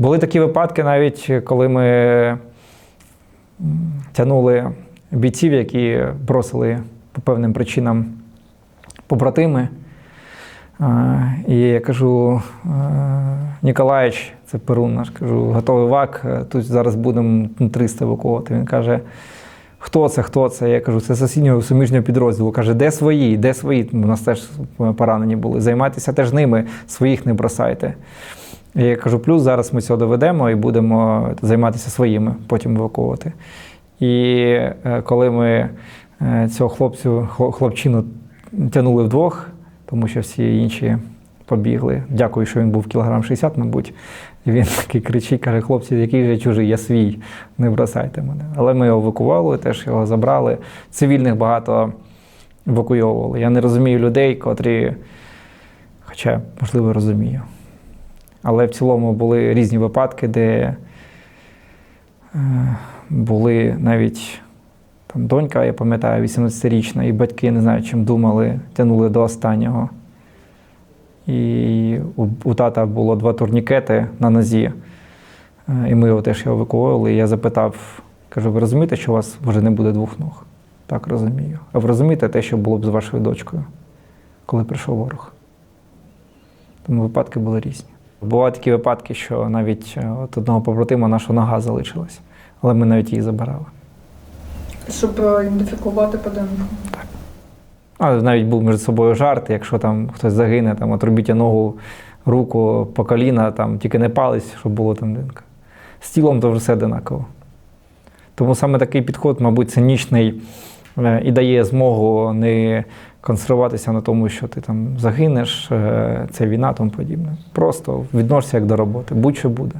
Були такі випадки, навіть коли ми м, тягнули бійців, які бросили по певним причинам побратими. І я кажу, «Е, Ніколаїч, це Перун наш, кажу, готовий вак, е, тут зараз будемо ну, 300 евакувати. Він каже, хто це, хто це? Я кажу, це сусіднього суміжнього підрозділу. Каже, де свої, де свої? У нас теж поранені були. Займайтеся теж ними, своїх не бросайте. І я кажу, плюс зараз ми цього доведемо і будемо займатися своїми, потім евакувати. І е, коли ми е, цього хлопцю, хлопчину тягнули вдвох, тому що всі інші побігли. Дякую, що він був кілограм 60, мабуть. І він такий кричить, каже: хлопці, який же чужий, я свій, не бросайте мене. Але ми його евакували, теж його забрали. Цивільних багато евакуйовували. Я не розумію людей, котрі, хоча, можливо, розумію. Але в цілому були різні випадки, де е, були навіть там донька, я пам'ятаю, 18-річна, і батьки не знаю, чим думали, тягнули до останнього. І у, у тата було два турнікети на нозі, е, і ми його теж його евакуювали. І я запитав, кажу, ви розумієте, що у вас вже не буде двох ног? Так, розумію. А ви розумієте те, що було б з вашою дочкою, коли прийшов ворог? Тому випадки були різні. Бувають такі випадки, що навіть е, от одного побратима наша нога залишилась, але ми навіть її забирали. Щоб е, ідентифікувати по ДНК. А навіть був між собою жарт, якщо там хтось загине, там отрубіть ногу, руку по коліна, там тільки не палець, щоб було там динка. З тілом то вже все одинаково. Тому саме такий підход, мабуть, цинічний і дає змогу не концентруватися на тому, що ти там загинеш, е, це війна, тому подібне. Просто відносишся як до роботи, будь-що буде.